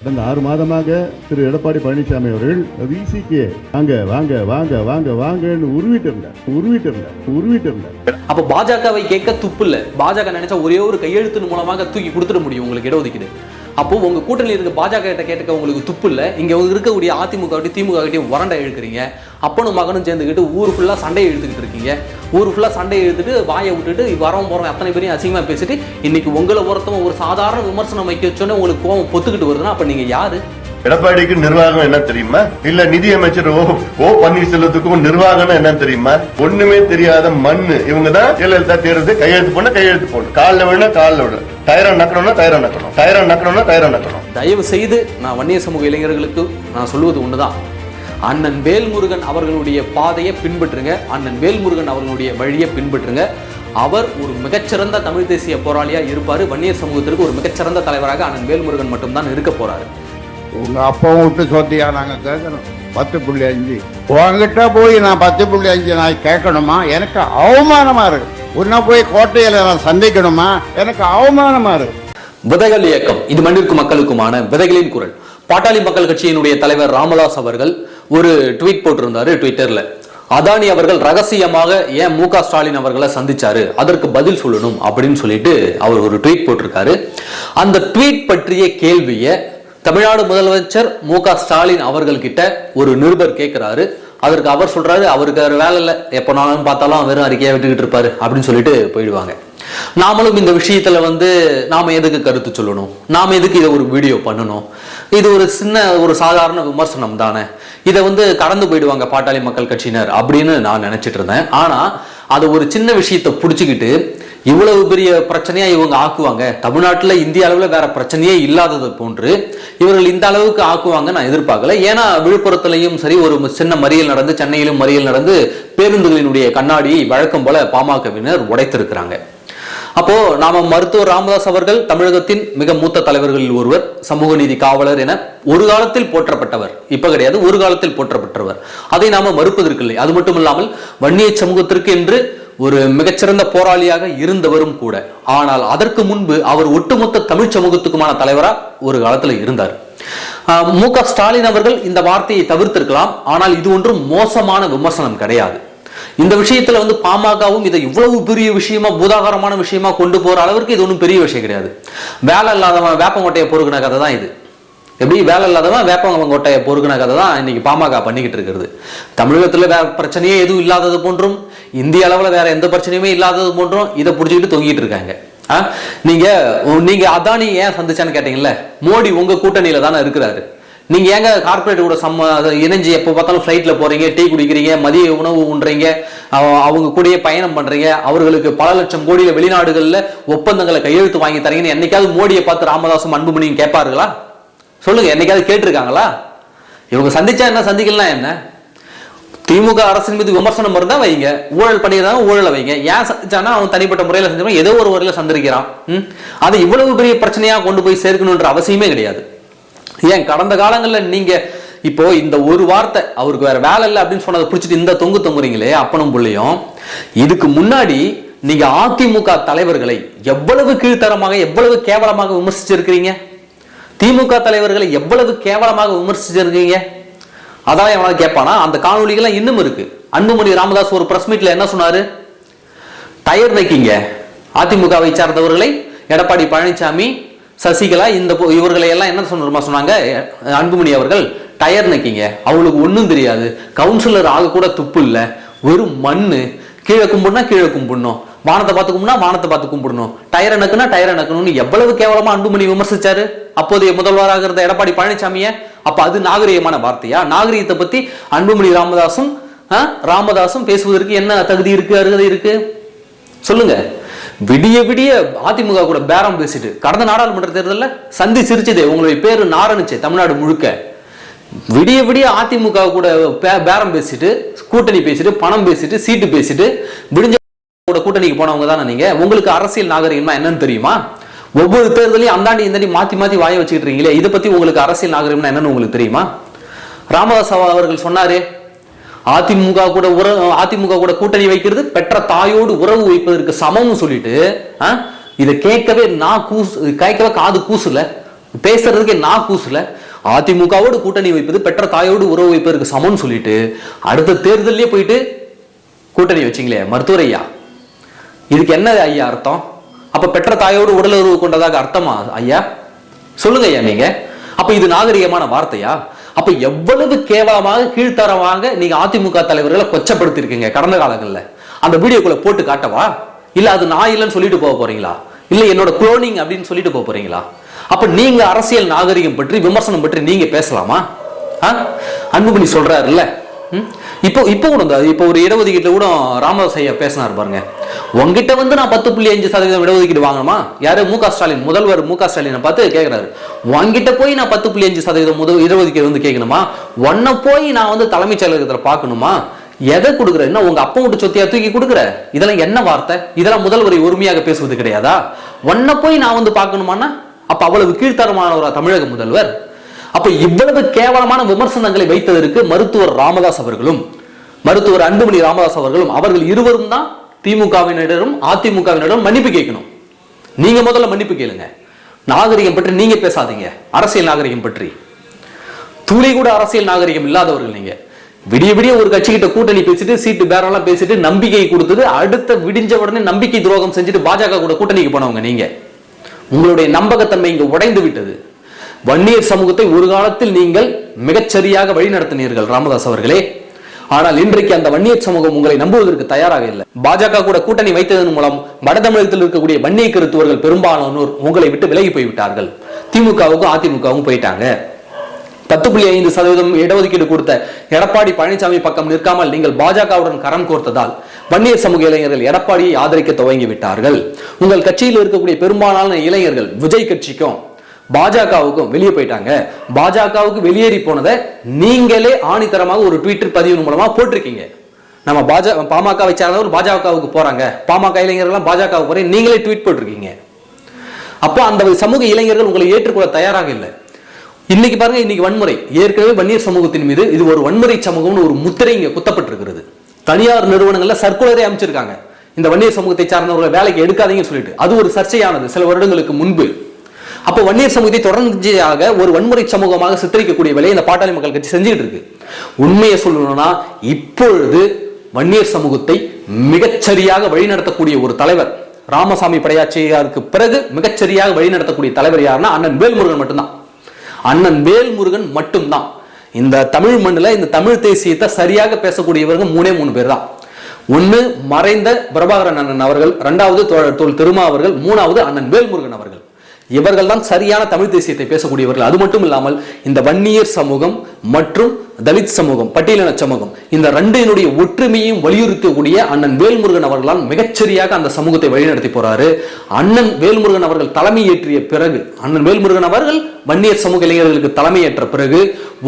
கடந்த ஆறு மாதமாக திரு எடப்பாடி பழனிசாமி அவர்கள் விசிகே வாங்க வாங்க வாங்க வாங்க வாங்கன்னு உருவிட்டு இருந்தார் உருவிட்டு இருந்தார் உருவிட்டு இருந்தார் அப்ப பாஜகவை கேட்க துப்பு இல்ல. பாஜக நினைச்சா ஒரே ஒரு கையெழுத்து மூலமாக தூக்கி கொடுத்துட முடியும் உங்களுக்கு இடஒதுக்கீடு. அப்போ உங்க கூட்டணியில் இருக்க பாஜக கிட்ட கேட்டுக்க உங்களுக்கு துப்பு இல்ல. இங்க இருக்கக்கூடிய அதிமுக கிட்ட திமுக கிட்டையும் வறண்டை இழுக்கிறீங்க. அப்பனும் மகனும் சேர்ந்துக்கிட்டு ஊர் சண்டையை இழுத்துக்கிட்டு இருக்கீங்க. ஊர் ஃபுல்லா சண்டையை இழுத்துட்டு வாயை விட்டுட்டு வரவும் போறோம் அத்தனை பேரையும் அசிங்கமா பேசிட்டு இன்னைக்கு உங்களை ஒருத்தவங்க ஒரு சாதாரண விமர்சனம் வைக்க வச்சோன்னே உங்களுக்கு கோவம் பொத்துக்கிட்டு வருதுன்னா அப்ப நீங்க யாரு? எடப்பாடிக்கு நிர்வாகம் என்ன தெரியுமா? இல்ல நிதியமைச்சர் ஓ ஓ பன்னீர்செல்வத்துக்கும் நிர்வாகம் என்ன தெரியுமா? ஒண்ணுமே தெரியாத மண்ணு. இவங்க தான் ஜெயலலிதா தேர்வு கையெழுத்து போன கையெழுத்து போடணும். காலில் விழா காலில் விழ டயரம் நக்கணும்னா டயரம் நக்கணும். டயரம் நக்கணும்னா டயரம் நக்கணும். தயவு செய்து நான் வன்னிய சமூக இளைஞர்களுக்கு நான் சொல்லுவது ஒண்ணுதான். அண்ணன் வேல்முருகன் அவர்களுடைய பாதையை பின்பற்றுங்க. அண்ணன் வேல்முருகன் அவர்களுடைய வழியை பின்பற்றுங்க. அவர் ஒரு மிகச்சிறந்த தமிழ் தேசிய போராளியா இருப்பாரு. வன்னியர் சமூகத்திற்கு ஒரு மிகச்சிறந்த தலைவராக அண்ணன் வேல்முருகன் மட்டும்தான் இருக்க போறாரு. உங்க அப்பாவும் விட்டு சொத்தியா? நாங்க கேட்கணும். பத்து புள்ளி அஞ்சு. உங்ககிட்ட போய் நான் பத்து புள்ளி அஞ்சு நான் கேட்கணுமா? எனக்கு அவமானமா இருக்கு. உன்னை போய் கோட்டையில நான் சந்திக்கணுமா? எனக்கு அவமானமா இருக்கு. விதைகள் இயக்கம். இது மண்ணிற்கும் மக்களுக்குமான விதைகளின் குரல். பாட்டாளி மக்கள் கட்சியினுடைய தலைவர் ராமதாஸ் அவர்கள் ஒரு ட்வீட் போட்டிருந்தாரு ட்விட்டர்ல அதானி அவர்கள் ரகசியமாக ஏன் மு க ஸ்டாலின் அவர்களை சந்திச்சாரு? அதற்கு பதில் சொல்லணும் அப்படின்னு சொல்லிட்டு அவர் ஒரு ட்வீட் போட்டிருக்காரு. அந்த ட்வீட் பற்றிய கேள்வியை தமிழ்நாடு முதலமைச்சர் மு க ஸ்டாலின் அவர்கள் கிட்ட ஒரு நிருபர் கேட்கிறாரு அதற்கு அவர் சொல்றாரு அவருக்கு வேற வேலை இல்லை. எப்போனாலும் பார்த்தாலும் வெறும் அறிக்கையை விட்டுக்கிட்டு இருப்பாரு அப்படின்னு சொல்லிட்டு போயிடுவாங்க. நாமளும் இந்த விஷயத்துல வந்து நாம எதுக்கு கருத்து சொல்லணும்? நாம எதுக்கு இதை ஒரு வீடியோ பண்ணணும்? இது ஒரு சின்ன ஒரு சாதாரண விமர்சனம் தானே? இதை வந்து கடந்து போயிடுவாங்க பாட்டாளி மக்கள் கட்சியினர் அப்படின்னு நான் நினைச்சிட்டு இருந்தேன். ஆனா அது ஒரு சின்ன விஷயத்தை பிடிச்சிக்கிட்டு இவ்வளவு பெரிய பிரச்சனையா இவங்க ஆக்குவாங்க? தமிழ்நாட்டில் இந்திய அளவில் வேற பிரச்சனையே இல்லாதது போன்று இவர்கள் இந்த அளவுக்கு ஆக்குவாங்க நான் எதிர்பார்க்கல. ஏன்னா விழுப்புரத்துலையும் சரி ஒரு சின்ன மறியல் நடந்து சென்னையிலும் மறியல் நடந்து பேருந்துகளினுடைய கண்ணாடியை வழக்கம் போல பாமகவினர் உடைத்திருக்கிறாங்க. அப்போ நாம மருத்துவர் ராமதாஸ் அவர்கள் தமிழகத்தின் மிக மூத்த தலைவர்களில் ஒருவர் சமூக நீதி காவலர் என ஒரு காலத்தில் போற்றப்பட்டவர். இப்ப கிடையாது ஒரு காலத்தில் போற்றப்பட்டவர். அதை நாம மறுப்பதற்கில்லை. அது மட்டும் இல்லாமல் வன்னிய சமூகத்திற்கு என்று ஒரு மிகச்சிறந்த போராளியாக இருந்தவரும் கூட. ஆனால் அதற்கு முன்பு அவர் ஒட்டுமொத்த தமிழ் சமூகத்துக்குமான தலைவரா ஒரு காலத்துல இருந்தார். ஆஹ் மு க ஸ்டாலின் அவர்கள் இந்த வார்த்தையை தவிர்த்திருக்கலாம். ஆனால் இது ஒன்றும் மோசமான விமர்சனம் கிடையாது. இந்த விஷயத்துல வந்து பாமகவும் இதை இவ்வளவு பெரிய விஷயமா பூதாகரமான விஷயமா கொண்டு போற அளவிற்கு இது ஒன்றும் பெரிய விஷயம் கிடையாது. வேலை இல்லாதவன் வேப்பங்கொட்டையை பொறுக்கின கதை தான் இது. எப்படி? வேலை இல்லாதவன் வேப்பங்கொட்டையை பொறுக்கின கதை தான் இன்னைக்கு பாமக பண்ணிக்கிட்டு இருக்கிறது. தமிழகத்தில் வேற பிரச்சனையே எதுவும் இல்லாதது போன்றும் இந்திய அளவில் வேற எந்த பிரச்சனையுமே இல்லாதது போன்றும் இதை பிடிச்சிக்கிட்டு தொங்கிட்டு இருக்காங்க. ஆ? நீங்க நீங்க அதானி ஏன் சந்திச்சான்னு கேட்டீங்கல்ல? மோடி உங்க கூட்டணியில தானே இருக்கிறாரு. நீங்க ஏங்க கார்ப்பரேட் கூட சம்ம அதை இணைஞ்சு எப்போ பார்த்தாலும் ஃப்ளைட்ல போறீங்க டீ குடிக்கிறீங்க மதிய உணவு உண்றீங்க அவங்க கூடயே பயணம் பண்றீங்க அவர்களுக்கு பல லட்சம் கோடியில வெளிநாடுகளில் ஒப்பந்தங்களை கையெழுத்து வாங்கி தரீங்கன்னு என்னைக்காவது மோடியை பார்த்து ராமதாசும் அன்புமணியும் கேட்பார்களா? சொல்லுங்க என்னைக்காவது கேட்டிருக்காங்களா? இவங்க சந்திச்சா என்ன சந்திக்கலாம் என்ன? திமுக அரசின் மீது விமர்சனம் இருந்தா வைங்க ஊழல் பண்ணியிருந்தாங்க ஊழலை வைங்க. ஏன் சந்திச்சானா அவன் தனிப்பட்ட முறையில் சந்திப்பான் ஏதோ ஒரு வரையில சந்திருக்கிறான். ம்? அதை இவ்வளவு பெரிய பிரச்சனையா கொண்டு போய் சேர்க்கணுன்ற அவசியமே கிடையாது. ஏன் கடந்த காலங்களில் நீங்கள் இப்போ இந்த ஒரு வார்த்தை அவருக்கு வேற வேலை இல்லை அப்படின்னு சொன்னதை பிடிச்சிட்டு இந்த தொங்கு தொங்குறீங்களே அப்பனும் புள்ளையும். இதுக்கு முன்னாடி நீங்க அதிமுக தலைவர்களை எவ்வளவு கீழ்த்தரமாக எவ்வளவு கேவலமாக விமர்சிச்சிருக்கிறீங்க? திமுக தலைவர்களை எவ்வளவு கேவலமாக விமர்சிச்சிருக்கீங்க அதான் எவனாவது கேட்பானா அந்த காணொலிகள்லாம் இன்னும் இருக்கு. அன்புமணி ராமதாஸ் ஒரு பிரஸ் மீட்ல என்ன சொன்னாரு? டயர் வைக்கிங்க அதிமுகவை சார்ந்தவர்களை எடப்பாடி பழனிசாமி சசிகலா இந்த இவர்களை எல்லாம் என்ன சொன்னா சொன்னாங்க? அன்புமணி அவர்கள் டயர் நிற்கிங்க அவங்களுக்கு ஒன்றும் தெரியாது. கவுன்சிலர் ஆக கூட துப்பு இல்லை. வெறும் மண் கீழே கும்பிடுனா கீழே கும்பிடணும். வானத்தை பார்த்து கும்பிடா வானத்தை பார்த்து கும்பிடணும். டயரை நக்குனா டயரை எனக்கணும்னு எவ்வளவு கேவலமா அன்புமணி விமர்சிச்சாரு? அப்போதைய முதல்வராக இருந்த எடப்பாடி பழனிசாமியை. அப்ப அது நாகரிகமான வார்த்தையா? நாகரிகத்தை பத்தி அன்புமணி ராமதாசும் ராமதாசும் பேசுவதற்கு என்ன தகுதி இருக்கு அருகதை இருக்கு? சொல்லுங்க. விடிய விடிய அதிமுக கூட பேரம் பேசிட்டு கடந்த நாடாளுமன்ற தேர்தலில் சந்தி சிரிச்சதே உங்களுடைய பேரு நாரணிச்சு தமிழ்நாடு முழுக்க. விடிய விடிய அதிமுக கூட பே- பேரம் பேசிட்டு கூட்டணி பேசிட்டு பணம் பேசிட்டு சீட்டு பேசிட்டு விடிஞ்ச கூட கூட்டணிக்கு போனவங்க தானே நீங்க? உங்களுக்கு அரசியல் நாகரிகமா என்னன்னு தெரியுமா? ஒவ்வொரு தேர்தலையும் அந்தாண்டி இந்தாண்டி மாத்தி மாத்தி வாய வச்சுக்கிட்டு இருக்கீங்களே இதை பத்தி உங்களுக்கு அரசியல் நாகரிகம்னா என்னன்னு உங்களுக்கு தெரியுமா? ராமதாஸ் அவர்கள் சொன்னாரே அதிமுக கூட உறவு அதிமுக கூட கூட்டணி வைக்கிறது பெற்ற தாயோடு உறவு வைப்பதற்கு சமம்னு சொல்லிட்டு ஆ, இதை கேட்கவே நான் கூசு கேட்கவே காது கூசுல. பேசுறதுக்கே நான் கூசுல. அதிமுகவோடு கூட்டணி வைப்பது பெற்ற தாயோடு உறவு வைப்பதற்கு சமம்னு சொல்லிட்டு அடுத்த தேர்தலே போயிட்டு கூட்டணி வச்சிங்களே மருத்துவர் ஐயா. இதுக்கு என்ன ஐயா அர்த்தம்? அப்ப பெற்ற தாயோடு உடல் உறவு கொண்டதாக அர்த்தமா ஐயா? சொல்லுங்க ஐயா நீங்க. அப்ப இது நாகரிகமான வார்த்தையா? அப்ப எவ்வளவு கேவலமாக கீழ்த்தரமாக நீங்க அதிமுக தலைவர்களை கொச்சப்படுத்திருக்கீங்க கடந்த காலங்கள்ல? அந்த வீடியோக்குள்ள போட்டு காட்டவா? இல்ல அது நான் இல்லைன்னு சொல்லிட்டு போக போறீங்களா? இல்ல என்னோட குளோனிங் அப்படின்னு சொல்லிட்டு போக போறீங்களா? அப்ப நீங்க அரசியல் நாகரிகம் பற்றி விமர்சனம் பற்றி நீங்க பேசலாமா? ஆ? அன்புமணி சொல்றாருல்ல. ம்? இப்போ இப்போ கூட இந்த இப்போ ஒரு இடஒதுக்கீட்டில் கூட ராமதாஸ் ஐயா பேசினார் பாருங்க. உங்ககிட்ட வந்து நான் பத்து புள்ளி அஞ்சு சதவீதம் இடஒதுக்கீடு வாங்கணுமா? யாரு? மு ஸ்டாலின் முதல்வர் மு ஸ்டாலினை பார்த்து கேட்கிறாரு உங்ககிட்ட போய் நான் பத்து புள்ளி அஞ்சு சதவீதம் முதல் இடஒதுக்கீடு வந்து கேட்கணுமா உன்னை போய் நான் வந்து தலைமைச் செயலகத்தில் பார்க்கணுமா? எதை கொடுக்குற? என்ன உங்க அப்பா விட்டு சொத்தியா தூக்கி கொடுக்குற? இதெல்லாம் என்ன வார்த்தை? இதெல்லாம் முதல்வரை உரிமையாக பேசுவது கிடையாதா? உன்னை போய் நான் வந்து பார்க்கணுமான்னா அப்ப அவ்வளவு கீழ்த்தரமானவரா தமிழக முதல்வர்? அப்ப இவ்வளவு கேவலமான விமர்சனங்களை வைத்ததற்கு மருத்துவர் ராமதாஸ் அவர்களும் மருத்துவர் அன்புமணி ராமதாஸ் அவர்களும் அவர்கள் இருவரும் தான் திமுகவினரிடம் அதிமுகவினரிடம் மன்னிப்பு கேட்கணும். நீங்க முதல்ல மன்னிப்பு கேளுங்க. நாகரிகம் பற்றி நீங்க பேசாதீங்க. அரசியல் நாகரிகம் பற்றி. துளி கூட அரசியல் நாகரிகம் இல்லாதவர்கள் நீங்க. விடிய விடிய ஒரு கட்சி கிட்ட கூட்டணி பேசிட்டு சீட்டு பேரெல்லாம் பேசிட்டு நம்பிக்கை கொடுத்தது அடுத்த விடிஞ்ச உடனே நம்பிக்கை துரோகம் செஞ்சுட்டு பாஜக கூட கூட்டணிக்கு போனவங்க நீங்க. உங்களுடைய நம்பகத்தன்மை இங்க உடைந்து விட்டது. வன்னியர் சமூகத்தை ஒரு காலத்தில் நீங்கள் மிகச்சரியாக வழிநடத்தினீர்கள் ராமதாஸ் அவர்களே. ஆனால் இன்றைக்கு அந்த வன்னியர் சமூகம் உங்களை நம்புவதற்கு தயாராக இல்லை. பாஜக கூட கூட்டணி வைத்ததன் மூலம் வட தமிழகத்தில் இருக்கக்கூடிய வன்னிய கருத்துவர்கள் பெரும்பாலானோர் உங்களை விட்டு விலகி போய்விட்டார்கள். திமுகவுக்கும் அதிமுகவும் போயிட்டாங்க. பத்து புள்ளி ஐந்து சதவீதம் இடஒதுக்கீடு கொடுத்த எடப்பாடி பழனிசாமி பக்கம் நிற்காமல் நீங்கள் பாஜகவுடன் கரம் கோர்த்ததால் வன்னியர் சமூக இளைஞர்கள் எடப்பாடியை ஆதரிக்க துவங்கி விட்டார்கள் உங்கள் கட்சியில் இருக்கக்கூடிய பெரும்பாலான இளைஞர்கள் விஜய் கட்சிக்கும் பாஜகவுக்கும் வெளியே போயிட்டாங்க. பாஜகவுக்கு வெளியேறி போனதை நீங்களே ஆணித்தரமாக ஒரு ட்விட்டர் பதிவு மூலமா போட்டிருக்கீங்க. நம்ம பாஜக பாமகவை சார்ந்தவர் பாஜகவுக்கு போறாங்க. பாமக இளைஞர்கள்லாம் பாஜகவுக்கு போறேன் நீங்களே ட்வீட் போட்டிருக்கீங்க. அப்போ அந்த சமூக இளைஞர்கள் உங்களை ஏற்றுக்கொள்ள தயாராக இல்லை. இன்னைக்கு பாருங்க இன்னைக்கு வன்முறை. ஏற்கனவே வன்னியர் சமூகத்தின் மீது இது ஒரு வன்முறை சமூகம்னு ஒரு முத்திரை இங்கே குத்தப்பட்டிருக்கிறது. தனியார் நிறுவனங்கள்ல சர்க்குலரே அமைச்சிருக்காங்க. இந்த வன்னியர் சமூகத்தை சார்ந்தவர்களை வேலைக்கு எடுக்காதீங்கன்னு சொல்லிட்டு. அது ஒரு சர்ச்சையானது. சில வருடங்களுக்கு முன்பு. அப்போ வன்னியர் சமூகத்தை தொடர்ச்சியாக ஒரு வன்முறை சமூகமாக சித்தரிக்கக்கூடிய வேலையை இந்த பாட்டாளி மக்கள் கட்சி செஞ்சுக்கிட்டு இருக்கு. உண்மையை சொல்லணும்னா இப்பொழுது வன்னியர் சமூகத்தை மிகச்சரியாக வழிநடத்தக்கூடிய ஒரு தலைவர் ராமசாமி படையாச்சியாருக்கு பிறகு மிகச்சரியாக வழிநடத்தக்கூடிய தலைவர் யாருன்னா அண்ணன் வேல்முருகன் மட்டும்தான். அண்ணன் வேல்முருகன் மட்டும்தான். இந்த தமிழ் மண்ணில் இந்த தமிழ் தேசியத்தை சரியாக பேசக்கூடியவர்கள் மூணே மூணு பேர் தான். ஒன்னு மறைந்த பிரபாகரன் அண்ணன் அவர்கள் ரெண்டாவது தோழர் தோல் திருமா அவர்கள் மூணாவது அண்ணன் வேல்முருகன் அவர்கள். இவர்கள் தான் சரியான தமிழ் தேசியத்தை பேசக்கூடியவர்கள். அது மட்டும் இல்லாமல் இந்த வன்னியர் சமூகம் மற்றும் தலித் சமூகம் பட்டியலின சமூகம். இந்த ரெண்டினுடைய ஒற்றுமையையும் வலியுறுத்தக்கூடிய அண்ணன் வேல்முருகன் அவர்களால் மிகச்சரியாக அந்த சமூகத்தை வழிநடத்தி போறாரு. அண்ணன் வேல்முருகன் அவர்கள் தலைமை ஏற்றிய பிறகு அண்ணன் வேல்முருகன் அவர்கள் வன்னியர் சமூக இளைஞர்களுக்கு தலைமையேற்ற பிறகு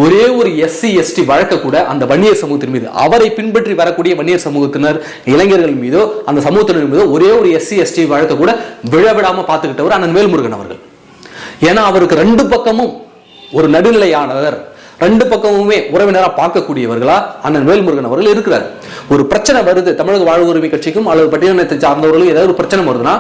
ஒரே ஒரு எஸ்சி எஸ்டி வழக்க கூட அந்த வன்னியர் சமூகத்தின் மீது அவரை பின்பற்றி வரக்கூடிய வன்னியர் சமூகத்தினர் இளைஞர்கள் மீதோ அந்த சமூகத்தினர் மீதோ ஒரே ஒரு எஸ்சி எஸ்டி வழக்க கூட விழவிடாம பார்த்துக்கிட்டவர் அண்ணன் வேல்முருகன் அவர்கள். ஏன்னா அவருக்கு ரெண்டு பக்கமும் ஒரு நடுநிலையானவர் ரெண்டு பக்கமுமே உறவினராக பார்க்கக்கூடியவர்களா அண்ணன் வேல்முருகன் அவர்கள் இருக்கிறார். ஒரு பிரச்சனை வருது தமிழக வாழ்வு உரிமை கட்சிக்கும் அல்லது பட்டியலினத்தை சார்ந்தவர்களும் ஏதாவது ஒரு பிரச்சனை வருதுன்னா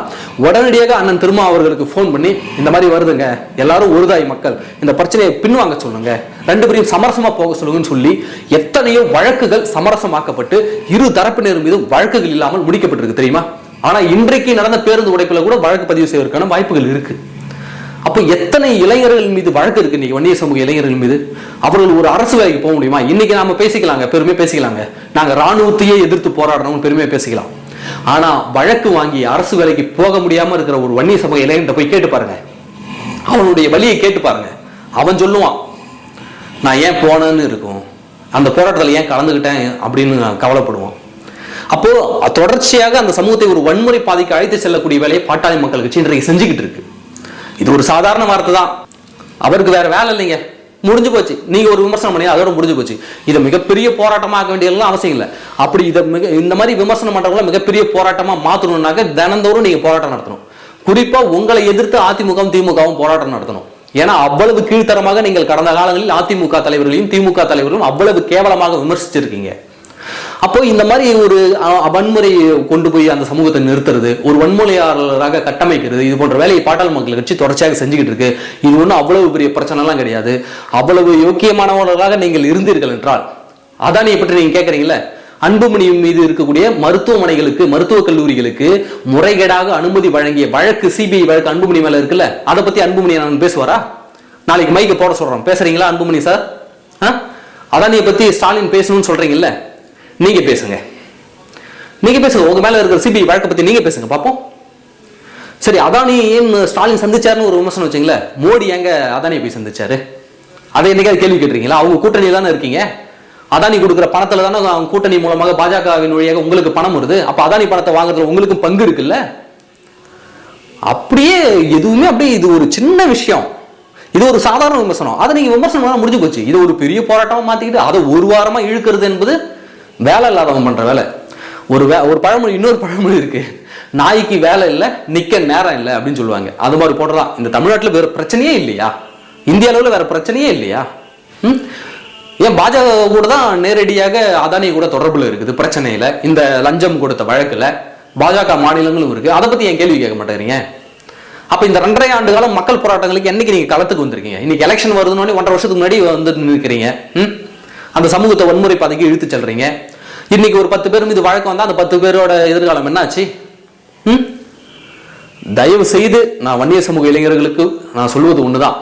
உடனடியாக அண்ணன் திருமா அவர்களுக்கு ஃபோன் பண்ணி இந்த மாதிரி வருதுங்க எல்லாரும் ஒருதாய் மக்கள் இந்த பிரச்சனையை பின்வாங்க சொல்லுங்க ரெண்டு பேரையும் சமரசமா போக சொல்லுங்கன்னு சொல்லி எத்தனையோ வழக்குகள் சமரசமாக்கப்பட்டு இரு தரப்பினர் மீது வழக்குகள் இல்லாமல் முடிக்கப்பட்டிருக்கு தெரியுமா? ஆனா இன்றைக்கு நடந்த பேருந்து உடைப்புல கூட வழக்கு பதிவு செய்வதற்கான வாய்ப்புகள் இருக்கு. அப்போ எத்தனை இளைஞர்கள் மீது வழக்கு இருக்கு இன்னைக்கு வன்னிய சமூக இளைஞர்கள் மீது? அவர்கள் ஒரு அரசு வேலைக்கு போக முடியுமா? இன்னைக்கு நாம பேசிக்கலாங்க பெருமையா பேசிக்கலாங்க. நாங்க ராணுவத்தையே எதிர்த்து போராடுறோம்னு பெருமையா பேசிக்கலாம். ஆனா வழக்கு வாங்கி அரசு வேலைக்கு போக முடியாம இருக்கிற ஒரு வன்னிய சமூக இளைஞர்கிட்ட போய் கேட்டு பாருங்க. அவனுடைய வழியை கேட்டு பாருங்க. அவன் சொல்லுவான் நான் ஏன் போனேன்னு இருக்கும். அந்த போராட்டத்தில் ஏன் கலந்துக்கிட்டேன்? அப்படின்னு நான் கவலைப்படுவான். அப்போ தொடர்ச்சியாக அந்த சமூகத்தை ஒரு வன்முறை பாதைக்கு அழைத்து செல்லக்கூடிய வேலையை பாட்டாளி மக்கள் கட்சி இன்றைக்கு செஞ்சுக்கிட்டு இருக்கு. இது ஒரு சாதாரண வார்த்தை தான். அவருக்கு வேற வேலை இல்லைங்க. முடிஞ்சு போச்சு. நீங்க ஒரு விமர்சனம் பண்ணி அதோட முடிஞ்சு போச்சு. இதை மிகப்பெரிய போராட்டமாக ஆக்க வேண்டியதெல்லாம் அவசியம் இல்லை. அப்படி இதை மிக இந்த மாதிரி விமர்சனம் பண்றவங்கள மிகப்பெரிய போராட்டமா மாத்தணும்னாக்க தினந்தோறும் நீங்க போராட்டம் நடத்தணும். குறிப்பா உங்களை எதிர்த்து அதிமுகவும் திமுகவும் போராட்டம் நடத்தணும். ஏன்னா அவ்வளவு கீழ்த்தரமாக நீங்கள் கடந்த காலங்களில் அதிமுக தலைவர்களையும் திமுக தலைவர்களும் அவ்வளவு கேவலமாக விமர்சிச்சிருக்கீங்க. அப்போ இந்த மாதிரி ஒரு வன்முறை கொண்டு போய் அந்த சமூகத்தை நிறுத்துறது ஒரு வன்முறையாளராக கட்டமைக்கிறது இது போன்ற வேலையை பாட்டாளி மக்கள் கட்சி தொடர்ச்சியாக செஞ்சுக்கிட்டு இருக்கு. இது ஒன்றும் அவ்வளவு பெரிய பிரச்சனைலாம் கிடையாது. அவ்வளவு யோக்கியமானவர்களாக நீங்கள் இருந்தீர்கள் என்றால் அதானியை பற்றி நீங்க கேட்குறீங்களே அன்புமணி மீது இருக்கக்கூடிய மருத்துவமனைகளுக்கு மருத்துவக் கல்லூரிகளுக்கு முறைகேடாக அனுமதி வழங்கிய வழக்கு சிபிஐ வழக்கு அன்புமணி மேல இருக்குல்ல? அதை பத்தி அன்புமணி நான் பேசுவாரா? நாளைக்கு மைக்கு போட சொல்றோம். பேசுறீங்களா அன்புமணி சார்? ஆ? அதானியை பத்தி ஸ்டாலின் பேசணும்னு சொல்றீங்கல்ல? நீங்க பேசுங்க. நீங்க பேசுங்க. உங்க மேல இருக்கிற சிபிஐ வழக்கை பத்தி நீங்க பேசுங்க. பார்ப்போம் சரி அதானி ஏன் ஸ்டாலின் சந்திச்சாருன்னு ஒரு விமர்சனம் வச்சுங்களே மோடி எங்க அதானியை போய் சந்திச்சாரு? அதை என்னைக்காவது கேள்வி கேட்டுறீங்களா அவங்க கூட்டணி தானே இருக்கீங்க? அதானி கொடுக்குற பணத்துல தானே அவங்க கூட்டணி மூலமாக பாஜகவின் வழியாக உங்களுக்கு பணம் வருது. அப்ப அதானி பணத்தை வாங்குறதுல உங்களுக்கு பங்கு இருக்குல்ல? அப்படியே எதுவுமே அப்படியே இது ஒரு சின்ன விஷயம். இது ஒரு சாதாரண விமர்சனம். அதை நீங்க விமர்சனம் முடிஞ்சு போச்சு. இது ஒரு பெரிய போராட்டமா மாத்திக்கிட்டு அதை ஒரு வாரமா இழுக்கிறது என்பது வேலை இல்லாதவங்க பண்ணுற வேலை. ஒரு வே ஒரு பழமொழி இன்னொரு பழமொழி இருக்குது நாய்க்கு வேலை இல்லை நிற்க நேரம் இல்லை அப்படின்னு சொல்லுவாங்க. அது மாதிரி போடுறதான் இந்த தமிழ்நாட்டில் வேறு பிரச்சனையே இல்லையா? இந்திய அளவில் வேறு பிரச்சனையே இல்லையா? ம்? ஏன் பாஜக கூட தான் நேரடியாக அதானி கூட தொடர்பில் இருக்குது பிரச்சனையில். இந்த லஞ்சம் கொடுத்த வழக்கில் பாஜக மாநிலங்களும் இருக்குது அதை பற்றி என் கேள்வி கேட்க மாட்டேறீங்க அப்போ இந்த ரெண்டரை ஆண்டு காலம் மக்கள் போராட்டங்களுக்கு என்னைக்கு நீங்கள் களத்துக்கு வந்திருக்கீங்க? இன்னைக்கு எலெக்ஷன் வருதுன்னு ஒன்றரை வருஷத்துக்கு முன்னாடி வந்து நிற்கிறீங்க ம்? அந்த சமூகத்தை வன்முறை பாதைக்கு இழுத்து செல்றீங்க. இன்னைக்கு ஒரு பத்து பேர் மீது வழக்கம் வந்தா அந்த பத்து பேரோட எதிர்காலம் என்னாச்சு? ம்? தயவு செய்து நான் வன்னிய சமூக இளைஞர்களுக்கு நான் சொல்வது ஒண்ணுதான்.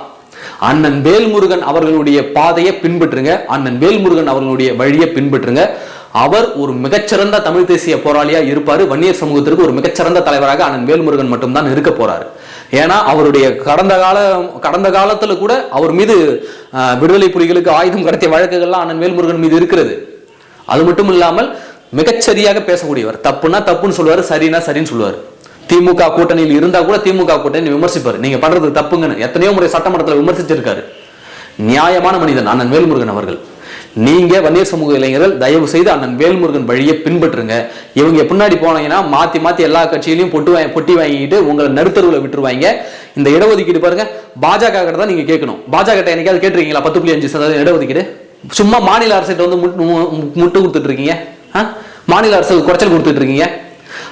அண்ணன் வேல்முருகன் அவர்களுடைய பாதையை பின்பற்றுங்க. அண்ணன் வேல்முருகன் அவர்களுடைய வழியை பின்பற்றுங்க. அவர் ஒரு மிகச்சிறந்த தமிழ் தேசிய போராளியா இருப்பாரு. வன்னியர் சமூகத்திற்கு ஒரு மிகச்சிறந்த தலைவராக அண்ணன் வேல்முருகன் மட்டும்தான் இருக்க போறாரு. ஏன்னா அவருடைய கடந்த கால கடந்த காலத்தில் கூட அவர் மீது விடுதலை புலிகளுக்கு ஆயுதம் கடத்திய வழக்குகள்லாம் அண்ணன் வேல்முருகன் மீது இருக்கிறது. அது மட்டும் இல்லாமல் மிகச்சரியாக பேசக்கூடியவர். தப்புனா தப்புன்னு சொல்லுவார் சரினா சரின்னு சொல்லுவார். திமுக கூட்டணியில் இருந்தால் கூட திமுக கூட்டணி விமர்சிப்பார். நீங்கள் பண்ணுறது தப்புங்கன்னு எத்தனையோ முறை சட்டமன்றத்தில் விமர்சிச்சிருக்காரு. நியாயமான மனிதன் அண்ணன் வேல்முருகன் அவர்கள். நீங்க வன்னியர் சமூக இளைஞர்கள் தயவு செய்து அண்ணன் வேல்முருகன் வழியை பின்பற்றுங்க. இவங்க பின்னாடி போனீங்கன்னா மாத்தி மாத்தி எல்லா கட்சியிலையும் பொட்டு வாங்கி பொட்டி வாங்கிட்டு உங்களை நடுத்தருவில் விட்டுருவாங்க. இந்த இடஒதுக்கீடு பாருங்க பாஜக கிட்ட தான் நீங்க கேட்கணும். பாஜக கிட்ட என்னைக்காவது கேட்டிருக்கீங்களா? பத்து புள்ளி அஞ்சு சதவீதம் இடஒதுக்கீடு? சும்மா மாநில அரசிட்ட வந்து முட்டு மு- முட்டு கொடுத்துட்டு இருக்கீங்க ஆ? மாநில அரசு குறைச்சல் கொடுத்துட்டு இருக்கீங்க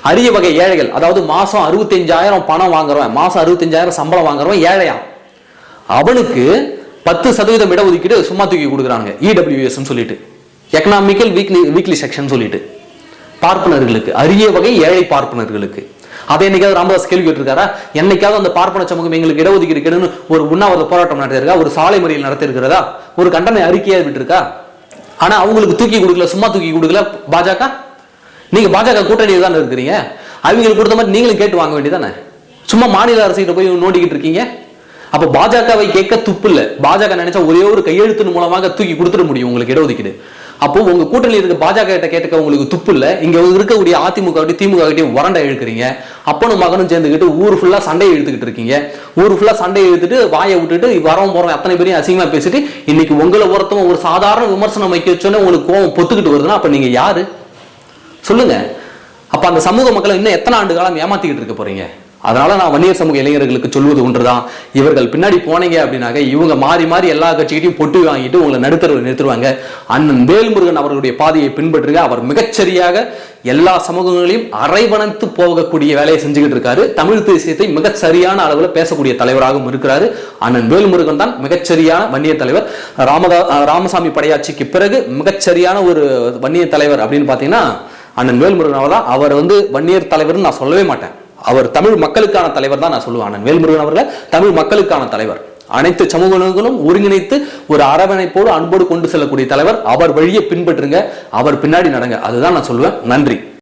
அரிய வகை ஏழைகள் அதாவது மாசம் அறுபத்தஞ்சாயிரம் பணம் வாங்குறவன் மாசம் அறுபத்தஞ்சாயிரம் சம்பளம் வாங்குறவன் ஏழையா அவனுக்கு பத்து சதவீதம் இடஒதுக்கீடு சும்மா தூக்கி கொடுக்குறாங்க இடபிள்யூஎஸ்னு சொல்லிட்டு. எக்கனாமிக்கல் வீக்லி வீக்லி செக்ஷன் சொல்லிட்டு. பார்ப்பனர்களுக்கு அரிய வகை ஏழை பார்ப்பனர்களுக்கு. அதை என்னைக்காவது ராமதாஸ் கேள்வி கேட்டிருக்காரா? என்னைக்காவது அந்த பார்ப்பன சமூகம் எங்களுக்கு இடஒதுக்கீடு கேடுன்னு ஒரு உண்ணாவிரத போராட்டம் நடத்திருக்கா ஒரு சாலை மறியல் நடத்திருக்கிறதா ஒரு கண்டனை அறிக்கையாக விட்டுருக்கா? ஆனா அவங்களுக்கு தூக்கி கொடுக்கல சும்மா தூக்கி கொடுக்கல பாஜக? நீங்க பாஜக கூட்டணியில் தானே இருக்கிறீங்க? அவங்களுக்கு கொடுத்த மாதிரி நீங்களும் கேட்டு வாங்க வேண்டியதானே சும்மா மாநில அரசுகிட்ட போய் நோண்டிக்கிட்டு இருக்கீங்க? அப்ப பாஜகவை கேட்க துப்பு இல்ல பாஜக நினைச்சா ஒரே ஒரு கையெழுத்தின் மூலமாக தூக்கி கொடுத்துட முடியும் உங்களுக்கு இடஒதுக்கீடு. அப்போ உங்க கூட்டணியில் இருக்க பாஜக கிட்ட கேட்டுக்க உங்களுக்கு துப்பு இல்ல இங்க இருக்கக்கூடிய அதிமுக திமுக கிட்டையும் வறண்ட இழுக்கிறீங்க அப்பனும் மகனும் சேர்ந்துக்கிட்டு ஊர் ஃபுல்லா சண்டையை இழுத்துக்கிட்டு இருக்கீங்க. ஊர் ஃபுல்லா சண்டையை இழுத்துட்டு வாயை விட்டுட்டு வரவும் போறோம் அத்தனை பேரையும் அசிங்கமா பேசிட்டு இன்னைக்கு உங்களை ஒருத்தவங்க ஒரு சாதாரண விமர்சனம் வைக்க வச்சோன்னே உங்களுக்கு கோவம் பொத்துக்கிட்டு வருதுன்னா அப்ப நீங்க யாரு? சொல்லுங்க. அப்ப அந்த சமூக மக்களை இன்னும் எத்தனை ஆண்டு காலம் ஏமாத்திக்கிட்டு இருக்க போறீங்க? அதனால நான் வன்னியர் சமூக இளைஞர்களுக்கு சொல்வது ஒன்றுதான் இவர்கள் பின்னாடி போனீங்க அப்படின்னாக்க இவங்க மாறி மாறி எல்லா கட்சிகிட்டையும் பொட்டு வாங்கிட்டு உங்களை நடுத்தரவு நிறுத்துருவாங்க. அண்ணன் வேல்முருகன் அவர்களுடைய பாதையை பின்பற்றுங்க அவர் மிகச்சரியாக எல்லா சமூகங்களையும் அரைவணைத்து போகக்கூடிய வேலையை செஞ்சுக்கிட்டு இருக்காரு. தமிழ் தேசியத்தை மிக சரியான அளவில் பேசக்கூடிய தலைவராகவும் இருக்கிறாரு. அண்ணன் வேல்முருகன் தான் மிகச்சரியான வன்னிய தலைவர். ராமதா ராமசாமி படையாட்சிக்கு பிறகு மிகச்சரியான ஒரு வன்னிய தலைவர் அப்படின்னு பார்த்தீங்கன்னா அண்ணன் வேல்முருகன் அவர் தான் அவர் வந்து வன்னியர் தலைவர்னு நான் சொல்லவே மாட்டேன். அவர் தமிழ் மக்களுக்கான தலைவர் தான் நான் சொல்லுவேன் வேல்முருகன் அவர்கள். தமிழ் மக்களுக்கான தலைவர். அனைத்து சமூகங்களும் ஒருங்கிணைத்து ஒரு அரவணைப்போடு அன்போடு கொண்டு செல்லக்கூடிய தலைவர். அவர் வழியை பின்பற்றுங்க. அவர் பின்னாடி நடங்க. அதுதான் நான் சொல்லுவேன். நன்றி.